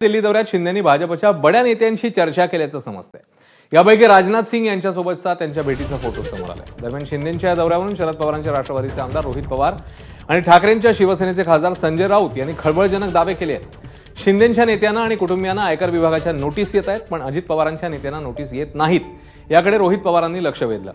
दिल्ली दौऱ्यात शिंदेनी भाजपच्या बड्या नेत्यांशी चर्चा केल्याचं समजतंय. यापैकी राजनाथ सिंग यांच्यासोबतचा त्यांच्या भेटीचा फोटो समोर आलाय. दरम्यान शिंदेच्या या दौऱ्यावरून शरद पवारांच्या राष्ट्रवादीचे आमदार रोहित पवार आणि ठाकरेंच्या शिवसेनेचे खासदार संजय राऊत यांनी खळबळजनक दावे केले आहेत. शिंदेच्या नेत्यांना आणि कुटुंबियांना आयकर विभागाच्या नोटीस येत आहेत पण अजित पवारांच्या नेत्यांना नोटीस येत नाहीत. याकडे रोहित पवारांनी लक्ष वेधलं.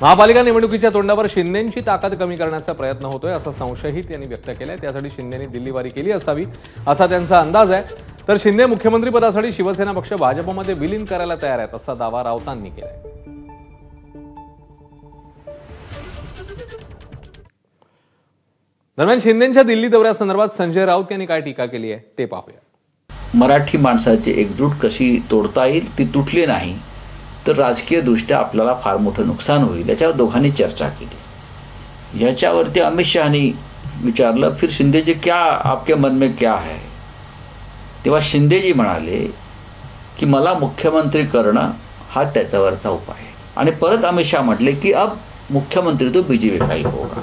महापालिका निवडणुकीच्या तोंडावर शिंदेची ताकद कमी करण्याचा प्रयत्न होतोय असा संशयही त्यांनी व्यक्त केलाय. त्यासाठी शिंदेनी दिल्लीवारी केली असावी असा त्यांचा अंदाज आहे. तर शिंदे मुख्यमंत्रीपदासाठी शिवसेना पक्ष भाजपमध्ये विलीन करायला तयार आहेत असा दावा राऊतांनी केलाय. दरम्यान शिंदेच्या दिल्ली दौऱ्यासंदर्भात संजय राऊत यांनी काय टीका केली आहे ते पाहूया. मराठी माणसाची एकजूट कशी तोडता येईल ती तुटली नाही तर राजकीयदृष्ट्या आपल्याला फार मोठं नुकसान होईल याच्यावर दोघांनी चर्चा केली. याच्यावरती अमित शहानी विचारलं फिर शिंदेजी क्या आपके मन में क्या है? तेव्हा शिंदेजी म्हणाले की मला मुख्यमंत्री करणं हा त्याच्यावरचा उपाय आहे. आणि परत अमित शहा म्हटले की अब मुख्यमंत्री तो बीजेपी काही होगा.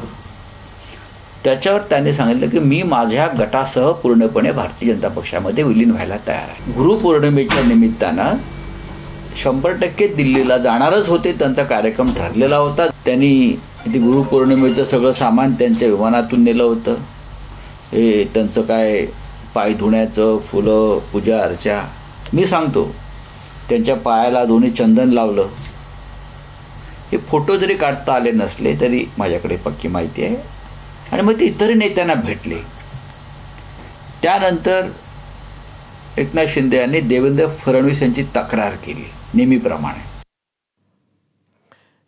त्याच्यावर त्यांनी सांगितलं की मी माझ्या गटासह पूर्णपणे भारतीय जनता पक्षामध्ये विलीन व्हायला तयार आहे. गुरुपौर्णिमेच्या निमित्तानं शंभर टक्के दिल्लीला जाणारच होते त्यांचा कार्यक्रम ठरलेला होता. त्यांनी ते गुरुपौर्णिमेचं सगळं सामान त्यांच्या विमानातून नेलं होतं. हे त्यांचं काय पाय धुण्याचं फुलं पूजा अर्चा. मी सांगतो त्यांच्या पायाला दोन्ही चंदन लावलं. हे फोटो जरी काढता आले नसले तरी माझ्याकडे पक्की माहिती आहे. आणि मग ते इतर नेत्यांना भेटले. त्यानंतर एकनाथ शिंदे यांनी देवेंद्र फडणवीस यांची तक्रार केली नेहमीप्रमाणे.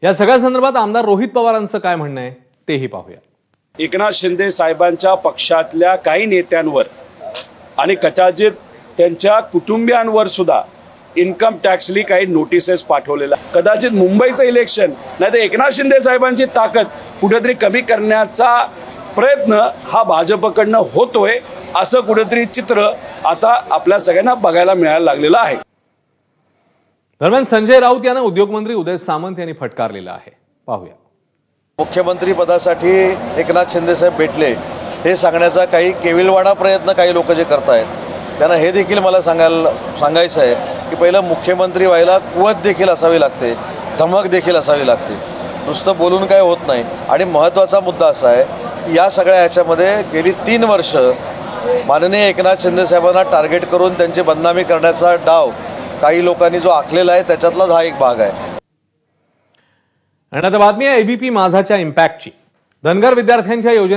या सगळ्या संदर्भात आमदार रोहित पवारांचं काय म्हणणं आहे तेही पाहूया. एकनाथ शिंदे साहेबांच्या पक्षातल्या काही नेत्यांवर आणि कदाचित त्यांच्या कुटुंबियांवर सुद्धा इन्कम टॅक्सली काही नोटिसेस पाठवलेल्या कदाचित मुंबईचं इलेक्शन नाही तर एकनाथ शिंदे साहेबांची ताकद कुठेतरी कमी करण्याचा प्रयत्न हा भाजपकडनं होतोय असं कुठेतरी चित्र आता आपल्या सगळ्यांना बघायला मिळायला लागलेलं आहे. दरम्यान संजय राऊत यांना उद्योगमंत्री उदय सामंत यांनी फटकारलेलं आहे. पाहूया. मुख्यमंत्री पदासाठी एकनाथ शिंदेसाहेब भेटले. हे सांगण्याचा काही केविलवाडा प्रयत्न काही लोक जे करतायत त्यांना हे देखील मला सांगायला सांगायचं आहे की पहिलं मुख्यमंत्री व्हायला कुवत देखील असावी लागते धमक देखील असावी लागते. नुसतं बोलून काय होत नाही. आणि महत्त्वाचा मुद्दा असा आहे की या सगळ्या ह्याच्यामध्ये गेली तीन वर्ष माननीय एकनाथ शिंदेसाहेबांना टार्गेट करून त्यांची बदनामी करण्याचा डाव काही लोकांनी जो आखलेला आहे त्याच्यातलाच हा एक भाग आहे. आणि आता बातमी आहे एबीपी माझाच्या इम्पॅक्टची. धनगर विद्यार्थ्यांच्या योजने